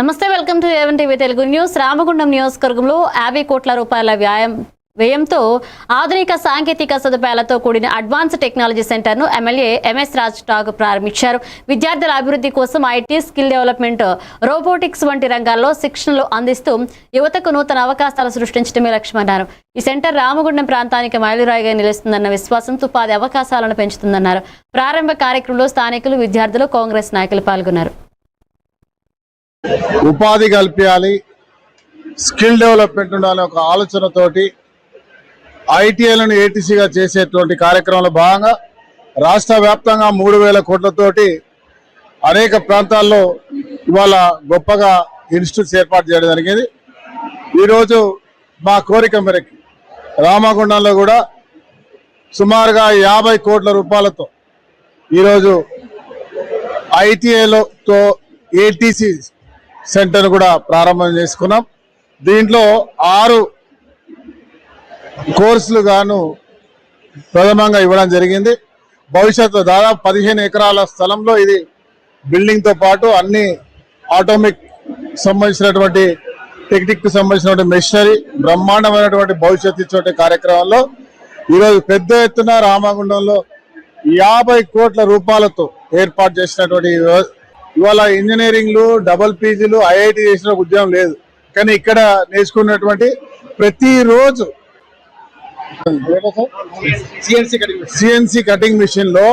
నమస్తే welcome to A one TV Telugu news. Ramagundam నియోజకవర్గంలో యాభై కోట్ల రూపాయల వ్యాయం వ్యయంతో ఆధునిక సాంకేతిక సదుపాయాలతో కూడిన అడ్వాన్స్ టెక్నాలజీ సెంటర్ను ఎమ్మెల్యే ఎంఎస్ రాజ్ టాగ్ ప్రారంభించారు. విద్యార్థుల అభివృద్ధి కోసం ఐటీ స్కిల్ డెవలప్మెంట్ రోబోటిక్స్ వంటి రంగాల్లో శిక్షణలు అందిస్తూ యువతకు నూతన అవకాశాలు సృష్టించడమే లక్ష్యమన్నారు. ఈ సెంటర్ రామగుండం ప్రాంతానికి మైలురాయిగా నిలుస్తుందన్న విశ్వాసంతో ఉపాధి అవకాశాలను పెంచుతుందన్నారు. ప్రారంభ కార్యక్రమంలో స్థానికులు విద్యార్థులు కాంగ్రెస్ నాయకులు పాల్గొన్నారు. ఉపాధి కల్పించాలి స్కిల్ డెవలప్మెంట్ ఉండాలనే ఒక ఆలోచనతోటి ఐటీఐలను ఏటీసీగా చేసేటువంటి కార్యక్రమంలో భాగంగా రాష్ట్ర వ్యాప్తంగా మూడు వేల కోట్లతోటి అనేక ప్రాంతాల్లో ఇవాళ గొప్పగా ఇన్స్టిట్యూట్స్ ఏర్పాటు చేయడం జరిగింది. ఈరోజు మా కోరిక మేరకు రామగుండంలో కూడా సుమారుగా యాభై కోట్ల రూపాయలతో ఈరోజు ఐటీఐలతో ఏటీసీ సెంటర్ కూడా ప్రారంభం చేసుకున్నాం. దీంట్లో ఆరు కోర్సులు గాను ప్రథమంగా ఇవ్వడం జరిగింది. భవిష్యత్తు దాదాపు పదిహేను ఎకరాల స్థలంలో ఇది బిల్డింగ్తో పాటు అన్ని ఆటోమిక్ సంబంధించినటువంటి టెక్నిక్కు సంబంధించినటువంటి మెషినరీ బ్రహ్మాండమైనటువంటి భవిష్యత్తు ఇచ్చే కార్యక్రమంలో ఈరోజు పెద్ద ఎత్తున రామగుండంలో యాభై కోట్ల రూపాయలతో ఏర్పాటు చేసినటువంటి ఇవాళ ఇంజనీరింగ్లు డబుల్ పీజీలు ఐఐటి చేసిన ఉద్యోగం లేదు. కానీ ఇక్కడ నేర్చుకున్నటువంటి ప్రతిరోజు సిఎన్సి కటింగ్ మిషన్. లో